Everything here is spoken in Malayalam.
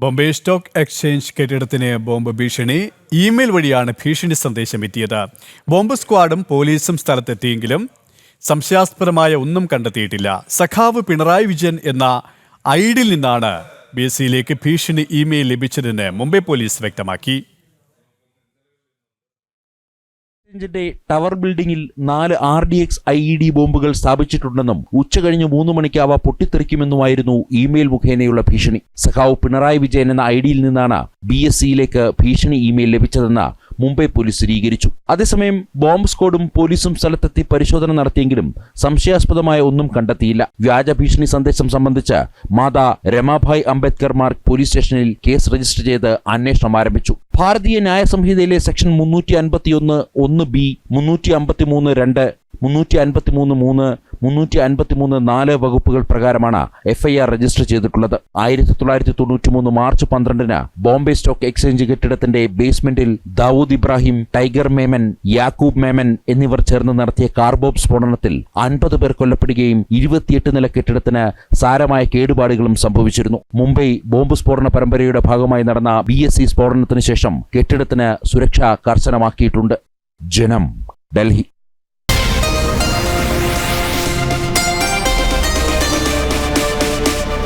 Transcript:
ബോംബെ സ്റ്റോക്ക് എക്സ്ചേഞ്ച് കെട്ടിടത്തിന് ബോംബ് ഭീഷണി ഇമെയിൽ വഴിയാണ് ഭീഷണി സന്ദേശം എത്തിയത്. ബോംബ് സ്ക്വാഡും പോലീസും സ്ഥലത്തെത്തിയെങ്കിലും സംശയാസ്പദമായ ഒന്നും കണ്ടെത്തിയിട്ടില്ല. സഖാവ് പിണറായി വിജയൻ എന്ന ഐഡിൽ നിന്നാണ് ബി എസ് സിയിലേക്ക് ഭീഷണി ഇമെയിൽ ലഭിച്ചതെന്ന് മുംബൈ പോലീസ് വ്യക്തമാക്കി. എക്സ്ചേഞ്ചിന്റെ ടവർ ബിൽഡിംഗിൽ നാല് R D X I E D ബോംബുകൾ സ്ഥാപിച്ചിട്ടുണ്ടെന്നും ഉച്ചകഴിഞ്ഞ് മൂന്ന് മണിക്ക് അവ പൊട്ടിത്തെറിക്കുമെന്നുമായിരുന്നു ഇമെയിൽ മുഖേനയുള്ള ഭീഷണി. സഖാവ് പിണറായി വിജയൻ എന്ന ഐ ഡിയിൽ നിന്നാണ് ബി എസ് സിയിലേക്ക് ഭീഷണി ഇമെയിൽ ലഭിച്ചതെന്ന് മുംബൈ പോലീസ് സ്ഥിരീകരിച്ചു. അതേസമയം ബോംബ് സ്ക്വാഡും പോലീസും സ്ഥലത്തെത്തി പരിശോധന നടത്തിയെങ്കിലും സംശയാസ്പദമായ ഒന്നും കണ്ടെത്തിയില്ല. വ്യാജ ഭീഷണി സന്ദേശം സംബന്ധിച്ച് മാതാ രമാഭായ് അംബേദ്കർ മാർക്ക് പോലീസ് സ്റ്റേഷനിൽ കേസ് രജിസ്റ്റർ ചെയ്ത് അന്വേഷണം ആരംഭിച്ചു. ഭാരതീയ ന്യായ സംഹിതയിലെ സെക്ഷൻ മുന്നൂറ്റി അൻപത്തിയൊന്ന് ഒന്ന് ബി മുന്നൂറ്റി അമ്പത്തിമൂന്ന് രണ്ട് മുന്നൂറ്റി അൻപത്തിമൂന്ന് മൂന്ന് മുന്നൂറ്റി അൻപത്തിമൂന്ന് നാല് വകുപ്പുകൾ പ്രകാരമാണ് എഫ്ഐആർ രജിസ്റ്റർ ചെയ്തിട്ടുള്ളത് ആയിരത്തി തൊള്ളായിരത്തി തൊണ്ണൂറ്റി മൂന്ന് മാർച്ച് പന്ത്രണ്ടിന് ബോംബെ സ്റ്റോക്ക് എക്സ്ചേഞ്ച് കെട്ടിടത്തിന്റെ ബേസ്മെന്റിൽ ദാവൂദ് ഇബ്രാഹിം ടൈഗർ മേമൻ യാക്കൂബ് മേമൻ എന്നിവർ ചേർന്ന് നടത്തിയ കാർബോബ് സ്ഫോടനത്തിൽ അൻപത് പേർ കൊല്ലപ്പെടുകയും ഇരുപത്തിയെട്ട് നില കെട്ടിടത്തിന് സാരമായ കേടുപാടുകളും സംഭവിച്ചിരുന്നു. മുംബൈ ബോംബ് സ്ഫോടന പരമ്പരയുടെ ഭാഗമായി നടന്ന ബി എസ് സി സ്ഫോടനത്തിന് ശേഷം കെട്ടിടത്തിന് സുരക്ഷ കർശനമാക്കിയിട്ടുണ്ട്. ജനം ഡൽഹി.